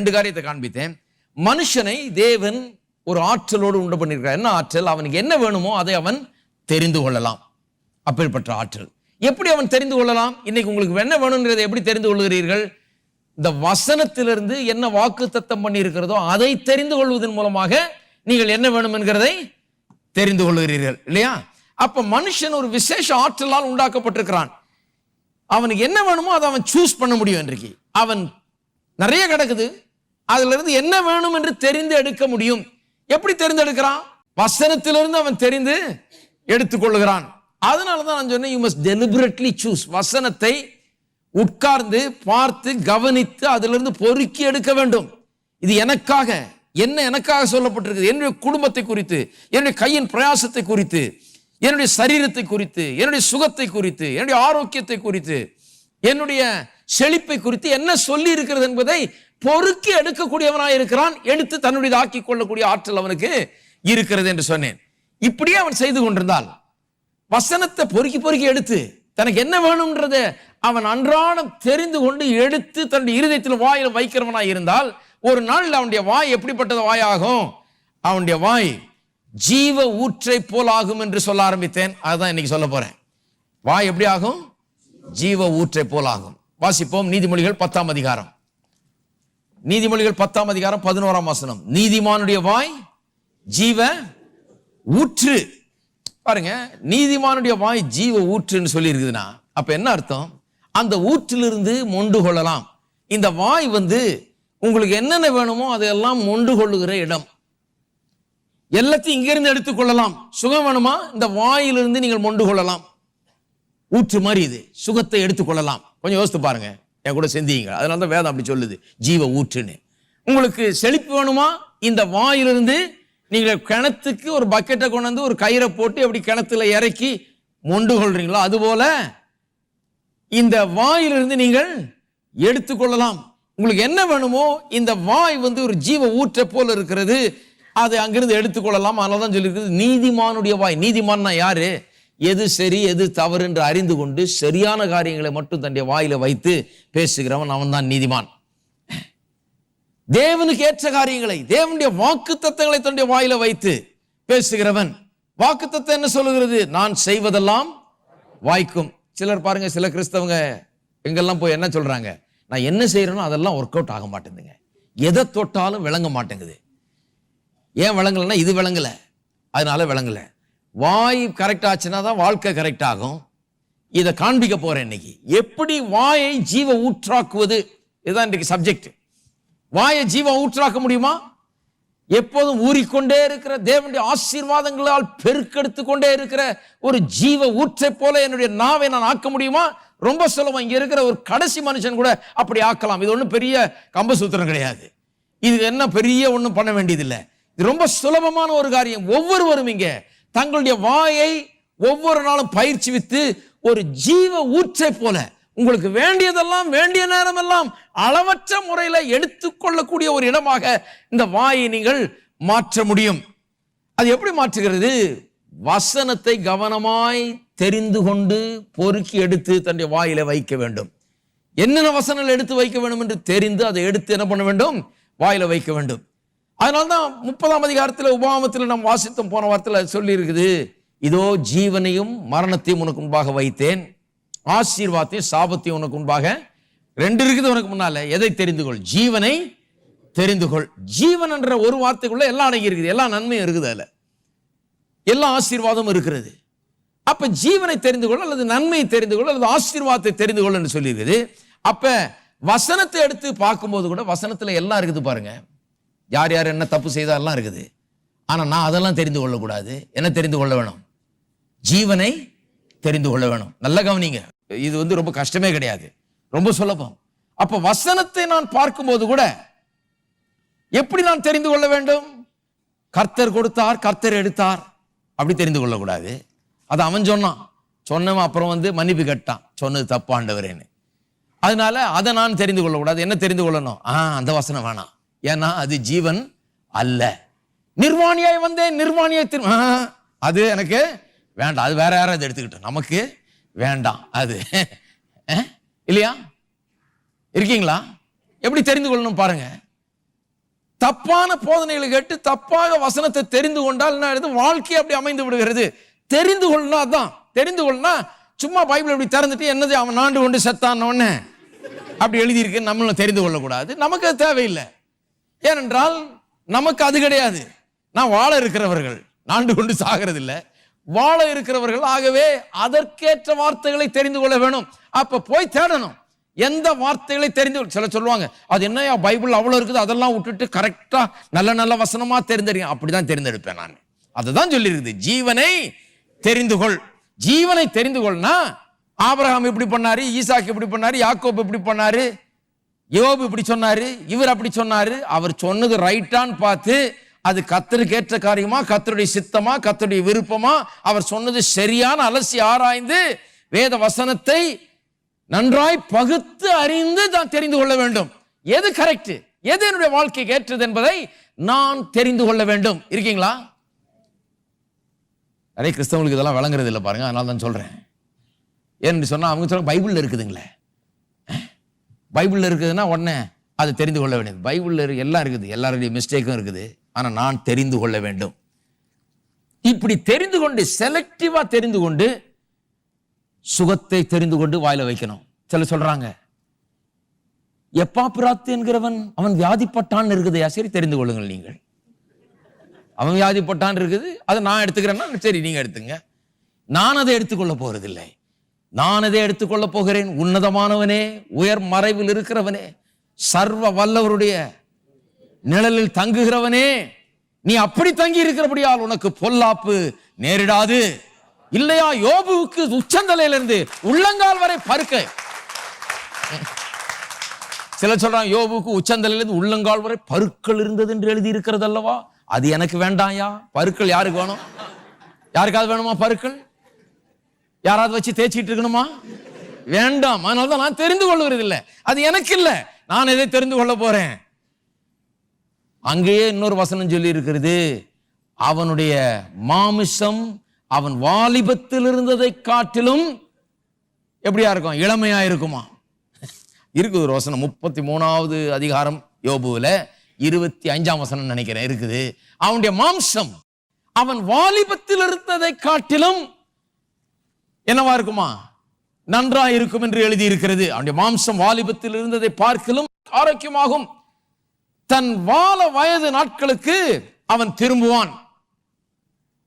ரெண்டு காரியத்தை காண்பித்தேன். மனுஷனை தேவன் ஒரு ஆற்றலோடு உண்டு பண்ணியிருக்கிறார். என்ன ஆற்றல்? அவனுக்கு என்ன வேணுமோ அதை அவன் தெரிந்து கொள்ளலாம். அப்பேற்பட்ட ஆற்றல். எப்படி அவன் தெரிந்து கொள்ளலாம்? இன்னைக்கு உங்களுக்கு என்ன வேணுங்கிறதை எப்படி தெரிந்து கொள்கிறீர்கள்? இந்த வசனத்திலிருந்து என்ன வாக்கு தத்தம் பண்ணியிருக்கிறதோ அதை தெரிந்து கொள்வதன் மூலமாக நீங்கள் என்ன வேணும் என்கிறதை தெரிந்து கொள்கிறீர்கள். இல்லையா? அப்ப மனுஷன் ஒரு விசேஷ ஆற்றலால் உண்டாக்கப்பட்டிருக்கிறான். அவனுக்கு என்ன வேணுமோ அதை அவன் சூஸ் பண்ண முடியும் இன்றைக்கு. அவன் நிறைய கிடக்குது. அதிலிருந்து என்ன வேணும் என்று தெரிந்து எடுக்க முடியும். எப்படி தெரிந்தெடுக்கிறான்? வசனத்திலிருந்து அவன் தெரிந்து எடுத்துக்கொள்ளுகிறான். அதனால தான் நான் சொன்னேன் யூ மஸ்ட் டெலிபரேட்லி சூஸ் வசனத்தை உட்கார்ந்து பார்த்து கவனித்து அதிலிருந்து பொறுக்கி எடுக்க வேண்டும். இது எனக்காக என்ன எனக்காக சொல்லப்பட்டிருக்குது? என்னுடைய குடும்பத்தை குறித்து என்னுடைய கையின் பிரயாசத்தை குறித்து என்னுடைய சரீரத்தை குறித்து என்னுடைய சுகத்தை குறித்து என்னுடைய ஆரோக்கியத்தை குறித்து என்னுடைய செழிப்பை குறித்து என்ன சொல்லி இருக்கிறது என்பதை பொறுக்கி எடுக்கக்கூடியவனாய் இருக்கிறான். எடுத்து தன்னுடைய ஆக்கி கொள்ளக்கூடிய ஆற்றல் அவனுக்கு இருக்கிறது என்று சொன்னேன். இப்படியே அவன் செய்து கொண்டிருந்தால் வசனத்தை பொறுக்கி பொறுக்கி எடுத்து தனக்கு என்ன வேணும்ன்றத அவன் அன்றாடம் தெரிந்து கொண்டு எடுத்து தன்னுடைய இருதயத்தில் வாயில் வைக்கிறவனாய் இருந்தால் ஒரு நாள் அவனுடைய வாய் எப்படிப்பட்டது வாயாகும்? அவனுடைய வாய் ஜீவ ஊற்றை போல் ஆகும் என்று சொல்ல ஆரம்பித்தேன். அதுதான் இன்னைக்கு சொல்ல போறேன். வாய் எப்படி ஆகும்? ஜீவ ஊற்றை போல் ஆகும் வாசிப்போம் நீதிமொழிகள் பத்தாம் அதிகாரம். நீதிமொழிகள் பத்தாம் அதிகாரம் பதினோராம் வசனம். நீதிமானுடைய வாய் ஜீவ ஊற்று. பாருங்க நீதிமானுடைய வாய் ஜீவ ஊற்றுன்னு சொல்லி இருக்குதுன்னா அப்ப என்ன அர்த்தம்? அந்த ஊற்றிலிருந்து மொண்டு கொள்ளலாம். இந்த வாய் வந்து உங்களுக்கு என்னென்ன வேணுமோ அதையெல்லாம் மொண்டு கொள்ளுகிற இடம். எல்லாத்தையும் இங்கிருந்து எடுத்துக்கொள்ளலாம் சுகம் வேணுமா? இந்த வாயிலிருந்து நீங்கள் மொண்டு கொள்ளலாம். ஊற்று மாதிரி இது. சுகத்தை எடுத்துக்கொள்ளலாம் கொஞ்சம் யோசித்து பாருங்க. என் கூட சிந்தியுங்க அதனால தான் வேதம் அப்படி சொல்லுது. ஜீவ ஊற்றுன்னு. உங்களுக்கு செழிப்பு வேணுமா? இந்த வாயிலிருந்து நீங்கள் கிணத்துக்கு ஒரு பக்கெட்டை கொண்டு வந்து ஒரு கயிறை போட்டு அப்படி கிணத்துல இறக்கி மொண்டு கொள்றீங்களோ அதுபோல இந்த வாயிலிருந்து நீங்கள் எடுத்துக்கொள்ளலாம். உங்களுக்கு என்ன வேணுமோ இந்த வாய் வந்து ஒரு ஜீவ ஊற்ற போல இருக்கிறது. அதை அங்கிருந்து எடுத்துக்கொள்ளலாம். அதனால தான் சொல்லியிருக்குது நீதிமானுடைய வாய். நீதிமான்னா யாரு? எது சரி எது தவறு என்று அறிந்து கொண்டு சரியான காரியங்களை மட்டும் தன்னுடைய வாயில வைத்து பேசுகிறவன் அவன் தான் நீதிமான். தேவனுக்கு ஏற்ற காரியங்களை தேவனுடைய வாக்கு தத்தங்களை தன்னுடைய வாயில வைத்து பேசுகிறவன். வாக்கு தத்தம் என்ன சொல்லுகிறது? நான் செய்வதெல்லாம் வாய்க்கும். சிலர் பாருங்க சில கிறிஸ்தவங்க எங்கெல்லாம் போய் என்ன சொல்றாங்க? நான் என்ன செய்யறேனோ அதெல்லாம் ஒர்க் அவுட் ஆக மாட்டேங்குதுங்க. எதை தொட்டாலும் விளங்க மாட்டேங்குது. ஏன் விளங்கலைன்னா இது விளங்கல. அதனால விளங்கலை. வாய் கரெக்ட் ஆச்சுன்னா தான் வாழ்க்கை கரெக்ட் ஆகும். இதை காண்பிக்க போறேன் இன்னைக்கு. எப்படி வாயை ஜீவ ஊற்றாக்குவது? இதுதான் இன்றைக்கு சப்ஜெக்ட் வாயை ஜீவ ஊற்றாக்க முடியுமா? எப்போதும் ஊறிக்கொண்டே இருக்கிற தேவனுடைய ஆசீர்வாதங்களால் பெருக்கெடுத்து கொண்டே இருக்கிற ஒரு ஜீவ ஊற்றை போல என்னுடைய நாவை நான் ஆக்க முடியுமா? ரொம்ப சுலபம். இங்க இருக்கிற ஒரு கடைசி மனுஷன் கூட அப்படி ஆக்கலாம். இது ஒன்றும் பெரிய கம்பசூத்திரம் கிடையாது. இது என்ன பெரிய ஒன்றும் பண்ண வேண்டியதில்லை. இது ரொம்ப சுலபமான ஒரு காரியம். ஒவ்வொருவரும் இங்கே தங்களுடைய வாயை ஒவ்வொரு நாளும் பயிற்சி வித்து ஒரு ஜீவ ஊற்றை போல உங்களுக்கு வேண்டியதெல்லாம் வேண்டிய நேரமெல்லாம் அளவற்ற முறையில் எடுத்துக்கொள்ளக்கூடிய ஒரு இடமாக இந்த வாயை நீங்கள் மாற்ற முடியும். அது எப்படி மாற்றுகிறது? வசனத்தை கவனமாய் தெரிந்து கொண்டு பொறுக்கி எடுத்து தன்னுடைய வாயில வைக்க வேண்டும். என்னென்ன வசனங்கள் எடுத்து வைக்க வேண்டும் என்று தெரிந்து அதை எடுத்து என்ன பண்ண வேண்டும்? வாயில வைக்க வேண்டும். அதனால்தான் முப்பதாம் அதிகாரத்தில் உபாமத்தில் நாம் வாசித்தோம். போன வாரத்தில் சொல்லியிருக்குது இதோ ஜீவனையும் மரணத்தையும் உனக்கு முன்பாக வைத்தேன். ஆசீர்வாதத்தையும் சாபத்தையும் உனக்கு முன்பாக ரெண்டு இருக்குது உனக்கு முன்னால. எதை தெரிந்து கொள்? ஜீவனை தெரிந்து கொள். ஜீவன் என்ற ஒரு வார்த்தைக்குள்ள எல்லாம் அடங்கி இருக்குது. எல்லா நன்மையும் இருக்குது அதில். எல்லா ஆசீர்வாதமும் இருக்கிறது. அப்ப ஜீவனை தெரிந்து கொள் அல்லது நன்மையை தெரிந்து கொள் அல்லது ஆசீர்வாதத்தை தெரிந்து கொள் என்று சொல்லியிருக்குது. அப்ப வசனத்தை எடுத்து பார்க்கும்போது கூட வசனத்துல எல்லாம் இருக்குது பாருங்க. யார் யார் என்ன தப்பு செய்தாலாம் இருக்குது. ஆனால் நான் அதெல்லாம் தெரிந்து கொள்ளக்கூடாது. என்ன தெரிந்து கொள்ள வேணும்? ஜீவனை தெரிந்து கொள்ள வேணும். நல்ல கவனிங்க. இது வந்து ரொம்ப கஷ்டமே கிடையாது. ரொம்ப சுலபம். அப்போ வசனத்தை நான் பார்க்கும்போது கூட எப்படி நான் தெரிந்து கொள்ள வேண்டும்? கர்த்தர் கொடுத்தார் கர்த்தர் எடுத்தார். அப்படி தெரிந்து கொள்ளக்கூடாது. அது அவன் சொன்னான். சொன்னவன் அப்புறம் வந்து மன்னிப்பு கேட்டான். சொன்னது தப்பாண்டவரேன்னு அதனால அதை நான் தெரிந்து கொள்ளக்கூடாது. என்ன தெரிந்து கொள்ளணும்? ஆ அந்த வசனம் வேணாம். ஏன்னா அது ஜீவன் அல்ல. நிர்வாணியாய் வந்தேன் நிர்வாணியாய் திரு அது எனக்கு வேண்டாம். அது வேற யாராவது எடுத்துக்கிட்டோம் நமக்கு வேண்டாம். அது இல்லையா? இருக்கீங்களா? எப்படி தெரிந்து கொள்ளணும் பாருங்க. தப்பான போதனைகளை கேட்டு தப்பாக வசனத்தை தெரிந்து கொண்டால் என்ன வாழ்க்கை அப்படி அமைந்து விடுகிறது. தெரிந்து கொள்ளனா அதான் தெரிந்து கொள்ளனா சும்மா பைபிள் இப்படி திறந்துட்டு என்னது அவன் நாண்டு கொண்டு செத்தான உடனே அப்படி எழுதியிருக்கு. நம்மளும் தெரிந்து கொள்ளக்கூடாது. நமக்கு அது தேவையில்லை. ஏனென்றால் நமக்கு அது கிடையாது. நான் வாழ இருக்கிறவர்கள். நாண்டு கொண்டு சாகிறதில்ல. வாழ இருக்கிறவர்கள் ஆகவே அதற்கேற்ற வார்த்தைகளை தெரிந்து கொள்ள வேணும். அப்ப போய் தேடணும். எந்த வார்த்தைகளை தெரிந்து கொள்- சில சொல்லுவாங்க அது என்னையா பைபிள் அவ்வளவு இருக்குது அதெல்லாம் விட்டுட்டு கரெக்டா நல்ல நல்ல வசனமா அப்படி அப்படிதான் தெரிந்தெடுப்பேன் நான். அதுதான் சொல்லியிருக்குது. ஜீவனை தெரிந்து கொள். ஜீவனை தெரிந்து கொள்னா ஆபரகாம் இப்படி பண்ணாரு ஈசாக்கு இப்படி பண்ணாரு யாக்கோப் இப்படி பண்ணாரு யோபு இப்படி சொன்னாரு இவர் அப்படி சொன்னாரு அவர் சொன்னது ரைட்டான்னு பார்த்து அது கத்தருக்கு ஏற்ற காரியமா கத்தருடைய சித்தமா கத்தருடைய விருப்பமா அவர் சொன்னது சரியான அலசி ஆராய்ந்து வேத வசனத்தை நன்றாய் பகுத்து அறிந்து தான் தெரிந்து கொள்ள வேண்டும். எது கரெக்ட் எது என்னுடைய வாழ்க்கைக்கு ஏற்றது என்பதை நான் தெரிந்து கொள்ள வேண்டும். இருக்கீங்களா? நிறைய கிறிஸ்தவங்களுக்கு இதெல்லாம் விளங்குறது இல்லை பாருங்க அதனால தான் சொல்றேன். ஏன்னு சொன்னா அவங்க சொல்ல பைபிளில் இருக்குதுங்களே. பைபிளில் இருக்குதுன்னா உடனே அதை தெரிந்து கொள்ள வேண்டியது. பைபிளில் இருக்கு எல்லாம் இருக்குது. எல்லாருடைய மிஸ்டேக்கும் இருக்குது. ஆனால் நான் தெரிந்து கொள்ள வேண்டும். இப்படி தெரிந்து கொண்டு செலக்டிவாக தெரிந்து கொண்டு சுகத்தை தெரிந்து கொண்டு வாயில வைக்கணும். சில சொல்றாங்க எப்பா பிராத்து என்கிறவன் அவன் வியாதிப்பட்டான் இருக்குதையா சரி தெரிந்து கொள்ளுங்கள் நீங்கள். அவன் வியாதிப்பட்டான் இருக்குது. அதை நான் எடுத்துக்கிறேன்னா சரி நீங்க எடுத்துங்க. நான் அதை எடுத்துக்கொள்ள போறதில்லை. நான் அதை எடுத்துக்கொள்ளப் போகிறேன்? உன்னதமானவனே உயர் மறைவில் இருக்கிறவனே சர்வ வல்லவருடைய நிழலில் தங்குகிறவனே நீ அப்படி தங்கி இருக்கிறபடியால் உனக்கு பொல்லாப்பு நேரிடாது. இல்லையா? யோபுவுக்கு உச்சந்தலையிலிருந்து உள்ளங்கால் வரை பருக்க. சில சொல்றான் யோபுக்கு உச்சந்தலையிலிருந்து உள்ளங்கால் வரை பருக்கள் இருந்தது என்று எழுதி இருக்கிறது அல்லவா அது எனக்கு வேண்டாம்யா பருக்கள் யாருக்கு வேணும்? யாருக்காவது வேணுமா பருக்கள்? யாராவது வச்சு தேய்ச்சிட்டு இருக்கணுமா? வேண்டாம். அதனால தான் நான் தெரிந்து கொள்வது இல்லை. அது எனக்கு இல்லை. நான் எதை தெரிந்து கொள்ள போறேன்? அங்கேயே இன்னொரு வசனம் சொல்லி இருக்கிறது அவனுடைய மாமிசம் அவன் வாலிபத்தில் இருந்ததை காட்டிலும் எப்படியா இருக்கும்? இளமையா இருக்குமா? இருக்குது ஒரு வசனம். முப்பத்தி மூணாவது அதிகாரம் யோபுவில் இருபத்தி அஞ்சாம் வசனம் நினைக்கிறேன் இருக்குது. அவனுடைய மாம்சம் அவன் வாலிபத்தில் இருந்ததை காட்டிலும் என்னவா இருக்குமா? நன்றா இருக்கும் என்று எழுதி இருக்கிறது அவனுடைய மாம்சம் வாலிபத்தில் இருந்ததை பார்க்கலும் ஆரோக்கியமாகும். தன் வாழ வயது நாட்களுக்கு அவன் திரும்புவான்.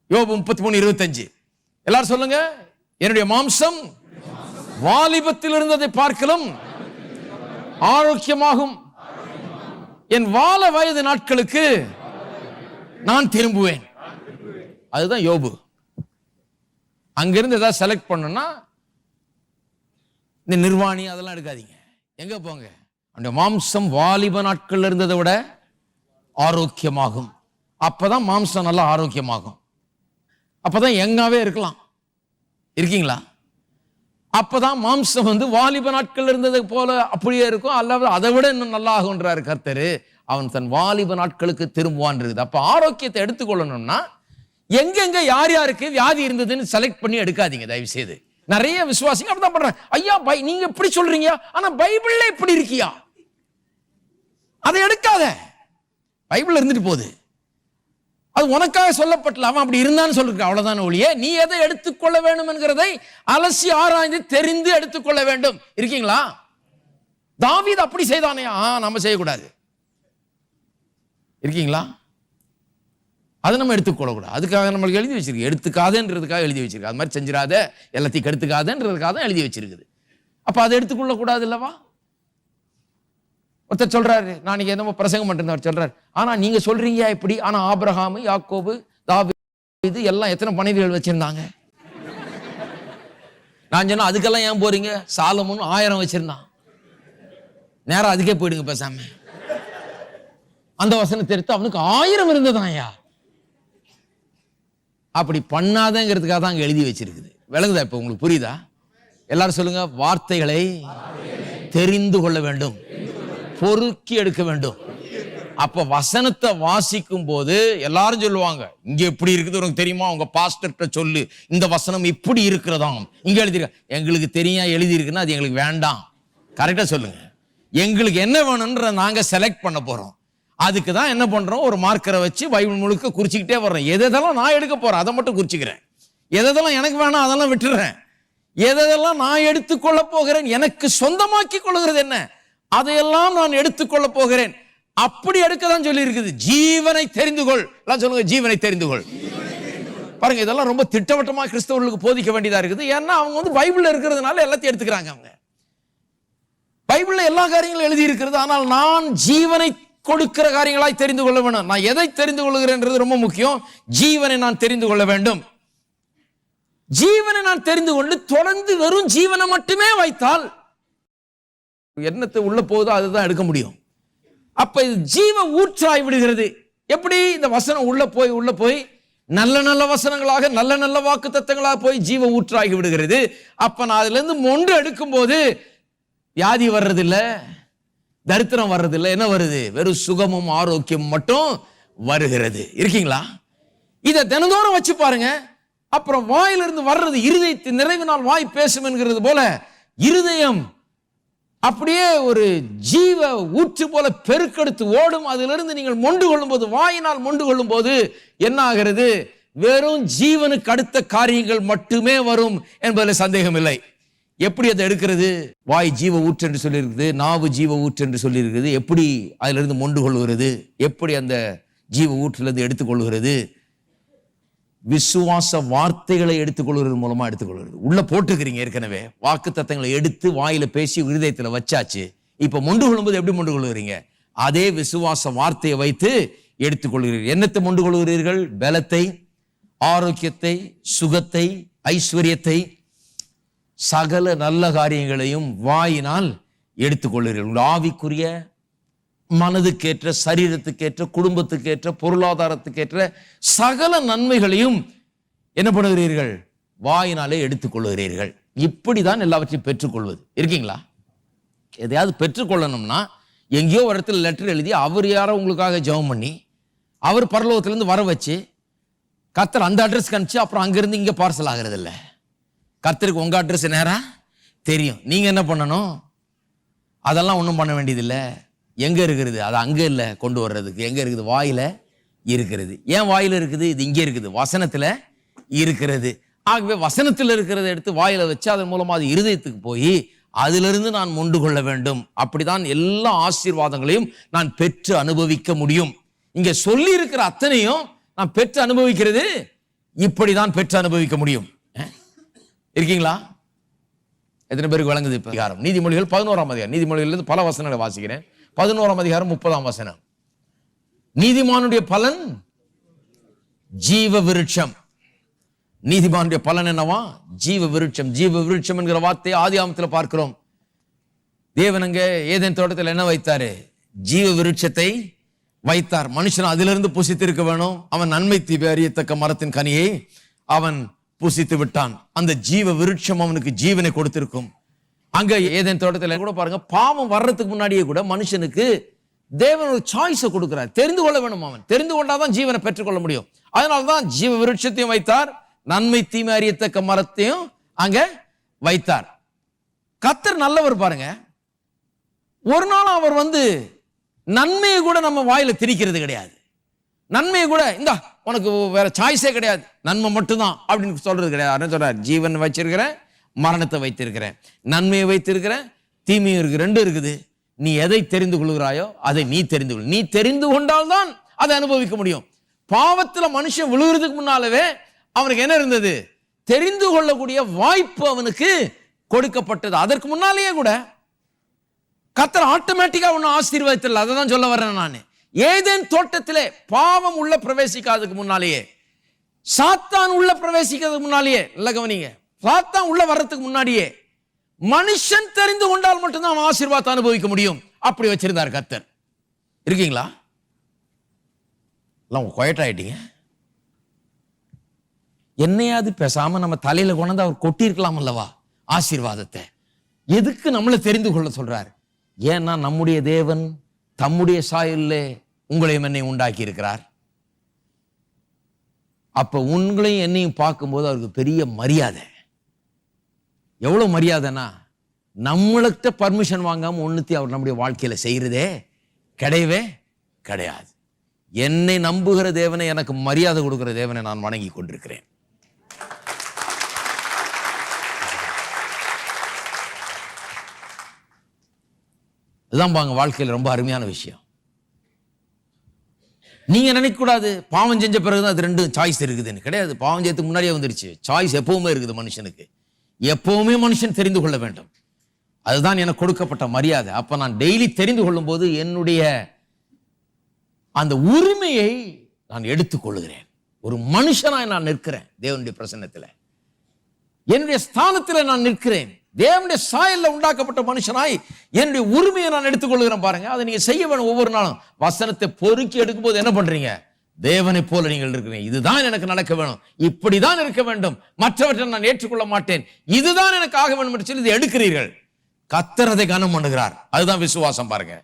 யோபு முப்பத்தி மூணு இருபத்தஞ்சு. எல்லாரும் சொல்லுங்க என்னுடைய மாம்சம் வாலிபத்தில் இருந்ததை பார்க்கலும் ஆரோக்கியமாகும். என் வாழ வயது நாட்களுக்கு நான் திரும்புவேன். அதுதான் யோபு. அங்கிருந்து ஏதாவது செலக்ட் பண்ணணும்னா இந்த நிர்வாணி அதெல்லாம் எடுக்காதீங்க. எங்க போங்க? அந்த மாம்சம் வாலிப நாட்கள்ல இருந்ததை விட ஆரோக்கியமாகும். அப்பதான் மாம்சம் நல்லா ஆரோக்கியமாகும். அப்பதான் எங்காவே இருக்கலாம். இருக்கீங்களா? அப்பதான் மாம்சம் வந்து வாலிப நாட்கள் இருந்தது போல அப்படியே இருக்கும். அல்லது அதை விட இன்னும் நல்லா ஆகுன்றாரு கர்த்தரு. அவன் தன் வாலிப நாட்களுக்கு திரும்புவான் இருக்குது. அப்ப ஆரோக்கியத்தை எடுத்துக்கொள்ளணும்னா எங்கெங்க யார் யாருக்கு வியாதி இருந்ததுன்னு செலக்ட் பண்ணி எடுக்காதீங்க தயவு செய்து நிறைய விசுவாசிங்க அப்படிதான் பண்றாங்க. ஐயா பை நீங்க இப்படி சொல்றீங்க ஆனா பைபிள்ல இப்படி இருக்கியா? அதை எடுக்காத. பைபிள் இருந்துட்டு போகுது. அது உனக்காக சொல்லப்பட்டல அவன் அப்படி இருந்தான்னு சொல்லிருக்க அவ்வளவுதான் ஒழிய. நீ எதை எடுத்துக்கொள்ள வேண்டும் என்கிறதை அலசி ஆராய்ந்து தெரிந்து எடுத்துக்கொள்ள வேண்டும். இருக்கீங்களா? தாவீது அப்படி செய்தானே ஆ நம்ம செய்யக்கூடாது. இருக்கீங்களா? அதை நம்ம எடுத்துக்கொள்ளக்கூடாது அதுக்காக நம்மளுக்கு எழுதி வச்சிருக்கு. எடுத்துக்காதன்றதுக்காக எழுதி வச்சிருக்கு. அது மாதிரி செஞ்சிடாத எல்லாத்தையும் கெடுத்துக்காதன்றதுக்காக தான் எழுதி வச்சிருக்குது. அப்போ அதை எடுத்துக்கொள்ளக்கூடாது இல்லவா ஒருத்தர் சொல்றாரு நான் நீங்க என்னமோ பிரசங்கம் பண்ணிருந்தவர் சொல்றாரு. ஆனால் நீங்க சொல்றீங்க இப்படி? ஆனால் ஆப்ரஹாமு யாக்கோபு இது எல்லாம் எத்தனை மனைவிகள் வச்சிருந்தாங்க? நான் சொன்னால் அதுக்கெல்லாம் ஏன் போறீங்க? சாலமுன்னு ஆயிரம் வச்சிருந்தான். நேரம் அதுக்கே போயிடுங்க பேசாம. அந்த வசனத்தை எடுத்து அவனுக்கு ஆயிரம் இருந்ததாயா அப்படி பண்ணாதங்கிறதுக்காக தான் அங்கே எழுதி வச்சிருக்குது. விளங்குதா இப்போ உங்களுக்கு புரியுதா? எல்லாரும் சொல்லுங்க வார்த்தைகளை தெரிந்து கொள்ள வேண்டும். பொறுக்கி எடுக்க வேண்டும். அப்ப வசனத்தை வாசிக்கும் போது எல்லாரும் சொல்லுவாங்க இங்க எப்படி இருக்குது உனக்கு தெரியுமா? உங்க பாஸ்டர்கிட்ட சொல்லு. இந்த வசனம் இப்படி இருக்கிறதாம். இங்க எழுதிருக்க எங்களுக்கு தெரியா எழுதியிருக்குன்னா அது எங்களுக்கு வேண்டாம். கரெக்டா சொல்லுங்க. எங்களுக்கு என்ன வேணும்ன்ற நாங்க செலக்ட் பண்ண போறோம். அதுக்கு தான் என்ன பண்ணுறோம் ஒரு மார்க்கரை வச்சு பைபிள் முழுக்க குறிச்சிக்கிட்டே வர்றேன் எதெல்லாம் நான் எடுக்க போகிறேன் அதை மட்டும் குறிச்சிக்கிறேன். எதெல்லாம் எனக்கு வேணாம் அதெல்லாம் விட்டுடுறேன் எதெல்லாம் நான் எடுத்துக்கொள்ள போகிறேன் எனக்கு சொந்தமாக்கி கொள்கிறது என்ன? அதையெல்லாம் நான் எடுத்துக்கொள்ள போகிறேன். அப்படி எடுக்க தான் சொல்லி இருக்குது ஜீவனை தெரிந்து கொள். எல்லாம் சொல்லுங்க ஜீவனை தெரிந்து கொள். பாருங்க இதெல்லாம் ரொம்ப திட்டவட்டமாக கிறிஸ்தவர்களுக்கு போதிக்க வேண்டியதாக இருக்குது. ஏன்னா அவங்க வந்து பைபிளில் இருக்கிறதுனால எல்லாத்தையும் எடுத்துக்கிறாங்க அவங்க. பைபிளில் எல்லா காரியங்களும் எழுதி இருக்கிறது ஆனால் நான் ஜீவனை கொடுக்கிற காரியங்களாய் தெரிந்து கொள்ள வேணும். நான் எதை தெரிந்து கொள்கிறேன்றது ரொம்ப முக்கியம். ஜீவனை நான் தெரிந்து கொள்ள வேண்டும். ஜீவனை நான் தெரிந்து கொண்டு தொடர்ந்து வெறும் ஜீவனை மட்டுமே வைத்தால் எண்ணத்தை உள்ள போகுதோ அதுதான் எடுக்க முடியும். அப்ப இது ஜீவ ஊற்றாய் விடுகிறது. எப்படி? இந்த வசனம் உள்ள போய் உள்ள போய் நல்ல நல்ல வசனங்களாக நல்ல நல்ல வாக்கு தத்தங்களாக போய் ஜீவ ஊற்றாகி விடுகிறது. அப்ப நான் அதுல இருந்து மொண்டு எடுக்கும் போது வியாதி வர்றதில்லை. தரித்திரம் வர்றதில்ல. என்ன வருது? வெறும் சுகமும் ஆரோக்கியம் மட்டும் வருகிறது. இருக்கீங்களா? இதை தினந்தோறும் வச்சு பாருங்க. அப்புறம் வாயிலிருந்து வர்றது இருதயத்தின் நிறைவினால் வாய் பேசும் என்கிறது போல இருதயம் அப்படியே ஒரு ஜீவ ஊற்று போல பெருக்கெடுத்து ஓடும். அதிலிருந்து நீங்கள் மொண்டு கொள்ளும் போது வாயினால் மொண்டு கொள்ளும் போது என்ன ஆகிறது? வெறும் ஜீவனுக்கு அடுத்த காரியங்கள் மட்டுமே வரும் என்பதில் சந்தேகம் இல்லை எப்படி அதை எடுக்கிறது? வாய் ஜீவ ஊற்று என்று சொல்லியிருக்குது நாவு ஜீவ ஊற்று என்று சொல்லியிருக்குது. எப்படி அதிலிருந்து மொண்டு கொள்கிறது? எப்படி அந்த ஜீவ ஊற்றிலிருந்து எடுத்துக்கொள்கிறது? விசுவாச வார்த்தைகளை எடுத்துக்கொள்கிறது மூலமாக எடுத்துக்கொள்கிறது. உள்ள போட்டுக்கிறீங்க ஏற்கனவே. வாக்கு தத்தங்களை எடுத்து வாயில பேசி இருதயத்தில் வச்சாச்சு. இப்போ மொண்டு கொள்ளும்போது எப்படி மொண்டு கொள்கிறீங்க அதே விசுவாச வார்த்தையை வைத்து எடுத்துக்கொள்கிறீர்கள். என்னத்தை மொண்டு கொள்கிறீர்கள் பலத்தை ஆரோக்கியத்தை சுகத்தை ஐஸ்வர்யத்தை சகல நல்ல காரியங்களையும் வாயினால் எடுத்துக்கொள்கிறீர்கள். உங்கள் ஆவிக்குரிய மனதுக்கேற்ற சரீரத்துக்கேற்ற குடும்பத்துக்கேற்ற பொருளாதாரத்துக்கேற்ற சகல நன்மைகளையும் என்ன பண்ணுகிறீர்கள்? வாயினாலே எடுத்துக்கொள்கிறீர்கள். இப்படிதான் எல்லாவற்றையும் பெற்றுக்கொள்வது. இருக்கீங்களா? எதையாவது பெற்றுக்கொள்ளணும்னா எங்கேயோ ஒரு இடத்துல லெட்டர் எழுதி அவர் யாரோ உங்களுக்காக ஜெபம் பண்ணி அவர் பரலோகத்திலேருந்து வர வச்சு கத்தர் அந்த அட்ரஸ்க்கு அனுப்பிச்சு அப்புறம் அங்கேருந்து இங்கே பார்சல் ஆகிறது இல்லை கர்த்தருக்கு உங்க அட்ரஸ் நேரம் தெரியும். நீங்கள் என்ன பண்ணணும்? அதெல்லாம் ஒன்றும் பண்ண வேண்டியதில்லை. எங்கே இருக்கிறது அது அங்கே இல்லை கொண்டு வர்றதுக்கு. எங்கே இருக்குது? வாயில் இருக்கிறது ஏன் வாயில் இருக்குது? இது இங்கே இருக்குது. வசனத்தில் இருக்கிறது. ஆகவே வசனத்தில் இருக்கிறத எடுத்து வாயில் வச்சு அதன் மூலமாக அது இருதயத்துக்கு போய் அதிலிருந்து நான் மொண்டு கொள்ள வேண்டும். அப்படிதான் எல்லா ஆசீர்வாதங்களையும் நான் பெற்று அனுபவிக்க முடியும். இங்கே சொல்லி இருக்கிற அத்தனையும் நான் பெற்று அனுபவிக்கிறது இப்படி தான் பெற்று அனுபவிக்க முடியும். இருக்கீங்களா? எத்தனை பேருக்கு வழங்குது இப்ப? அதிகாரம். நீதிமொழிகள் பதினோராம் அதிகாரம். நீதிமொழிகளிலிருந்து பல வசனங்களை வாசிக்கிறேன். பதினோராம் அதிகாரம் முப்பதாம் வசனம். நீதிமானுடைய பலன் ஜீவ விருட்சம் நீதிமானுடைய பலன் என்னவா? ஜீவ விருட்சம் ஜீவ விருட்சம் என்கிற வார்த்தையை ஆதி ஆமத்தில் பார்க்கிறோம். தேவன் அங்கே ஏதேன் தோட்டத்தில் என்ன வைத்தாரு? ஜீவ விருட்சத்தை வைத்தார். மனுஷன் அதிலிருந்து புசித்திருக்க வேணும். அவன் நன்மை தீபி அறியத்தக்க மரத்தின் கனியை அவன் புசித்து விட்டான். அந்த ஜீவ விருட்சம் அவனுக்கு ஜீவனை கொடுத்திருக்கும். அங்க ஏதேன் தோட்டத்தில் கூட பாருங்க பாவம் வர்றதுக்கு முன்னாடியே கூட மனுஷனுக்கு தேவன் ஒரு சாய்ஸை கொடுக்குறார். தெரிந்து கொள்ள வேணும் அவன். தெரிந்து கொண்டாதான் ஜீவனை பெற்றுக்கொள்ள முடியும். அதனால்தான் ஜீவ விருட்சத்தையும் வைத்தார். நன்மை தீமை அறியத்தக்க மரத்தையும் அங்க வைத்தார். கத்தர் நல்லவர் பாருங்க. ஒரு நாள் அவர் வந்து நன்மையை கூட நம்ம வாயில திணிக்கிறது கிடையாது. நன்மையை கூட இந்தா உனக்கு வேற சாய்ஸே கிடையாது. நன்மை மட்டும்தான் அப்படின்னு சொல்றது கிடையாது. என்ன ஜீவன் வச்சிருக்கிறேன் மரணத்தை வைத்திருக்கிறேன். நன்மையை வைத்திருக்கிறேன் தீமையும் இருக்கு ரெண்டும் இருக்குது. நீ எதை தெரிந்து கொள்கிறாயோ அதை நீ தெரிந்து கொள். நீ தெரிந்து கொண்டால்தான் அதை அனுபவிக்க முடியும். பாவத்தில் மனுஷன் விழுகிறதுக்கு முன்னாலவே அவனுக்கு என்ன இருந்தது? தெரிந்து கொள்ளக்கூடிய வாய்ப்பு அவனுக்கு கொடுக்கப்பட்டது. அதற்கு முன்னாலேயே கூட கத்தர் ஆட்டோமேட்டிக்காக ஒன்றும் ஆசீர்வாதத்தில் அதை தான் சொல்ல வர்றேன் நான். ஏதேன் தோட்டத்திலே பாவம் உள்ள பிரவேசிக்காததுக்கு முன்னாலேயே சாத்தான் உள்ள பிரவேசிக்கிறதுக்கு முன்னாலேயே நல்ல கவனிங்க. சாத்தான் உள்ள வர்றதுக்கு முன்னாடியே மனுஷன் தெரிந்து கொண்டால் மட்டும்தான் அவன் ஆசீர்வாதத்தை அனுபவிக்க முடியும். அப்படி வச்சிருந்தார் கத்தர் இருக்கீங்களா? எல்லாம் குவைட் ஆயிட்டீங்க. என்னையாவது பேசாம நம்ம தலையில கொண்டு அவர் கொட்டியிருக்கலாம் அல்லவா? ஆசீர்வாதத்தை. எதுக்கு நம்மளை தெரிந்து கொள்ள சொல்றாரு? ஏன்னா நம்முடைய தேவன் தம்முடைய சாயல்லே உங்களையும் என்னை உண்டாக்கி இருக்கிறார் அப்போ உங்களையும் என்னையும் பார்க்கும்போது அவருக்கு பெரிய மரியாதை. எவ்வளோ மரியாதைனா நம்மளுக்கிட்ட பர்மிஷன் வாங்காமல் ஒன்றுத்தி அவர் நம்முடைய வாழ்க்கையில் செய்கிறதே கிடையவே கிடையாது. என்னை நம்புகிற தேவனை எனக்கு மரியாதை கொடுக்குற தேவனை நான் வணங்கி கொண்டிருக்கிறேன். இதுதான் பாங்க வாழ்க்கையில் ரொம்ப அருமையான விஷயம். நீங்க நினைக்கக்கூடாது பாவம் செஞ்ச பிறகுதான் அது ரெண்டும் சாய்ஸ் இருக்குதுன்னு. கிடையாது பாவம் செய்யறதுக்கு முன்னாடியே வந்துருச்சு. சாய்ஸ் எப்பவுமே இருக்குது மனுஷனுக்கு. எப்பவுமே மனுஷன் தெரிந்து கொள்ள வேண்டும். அதுதான் எனக்கு கொடுக்கப்பட்ட மரியாதை. அப்ப நான் டெய்லி தெரிந்து கொள்ளும் போது என்னுடைய அந்த உரிமையை நான் எடுத்துக்கொள்கிறேன். ஒரு மனுஷனாய் நான் நிற்கிறேன் தேவனுடைய பிரசன்னத்தில். என்னுடைய ஸ்தானத்தில் நான் நிற்கிறேன். தேவனுடைய சாயல்ல உண்டாக்கப்பட்ட மனுஷனாய் என்னுடைய உரிமையை நான் எடுத்துக்கொள்கிறேன் பாருங்க. அதை நீங்க செய்ய வேணும் ஒவ்வொரு நாளும். வசனத்தை பொறுக்கி எடுக்கும்போது என்ன பண்றீங்க? தேவனை போல நீங்கள் இருக்கிறீங்க. இதுதான் எனக்கு நடக்க வேணும். இப்படிதான் இருக்க வேண்டும். மற்றவற்றை நான் ஏற்றுக்கொள்ள மாட்டேன். இதுதான் எனக்கு ஆக வேண்டும் என்று சொல்லி இதை எடுக்கிறீர்கள். கத்தரதை கனம் பண்ணுகிறார். அதுதான் விசுவாசம் பாருங்க.